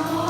amor.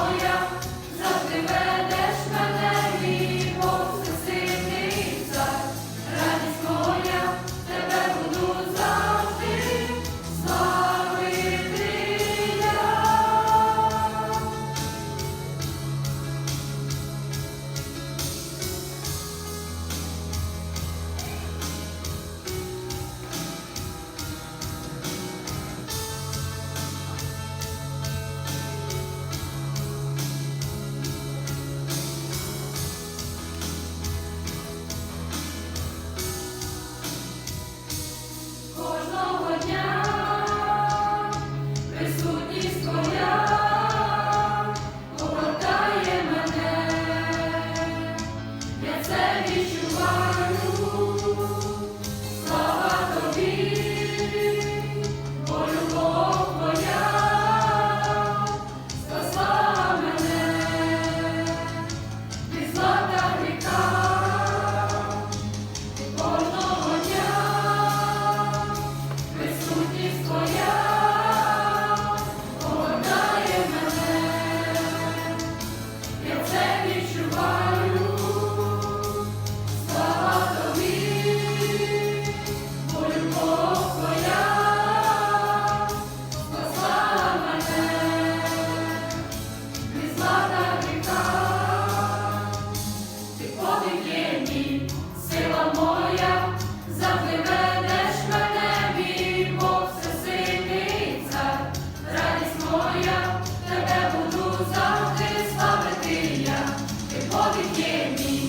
моя, тебе буду завжди славити я, ти подих є мій,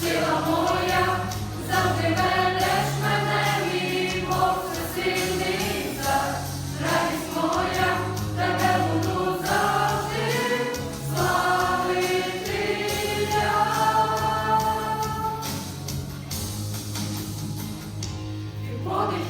сила моя, завжди ведеш мене, мій Бог всесильниця, радість моя, тебе буду завжди славити я. Ти подих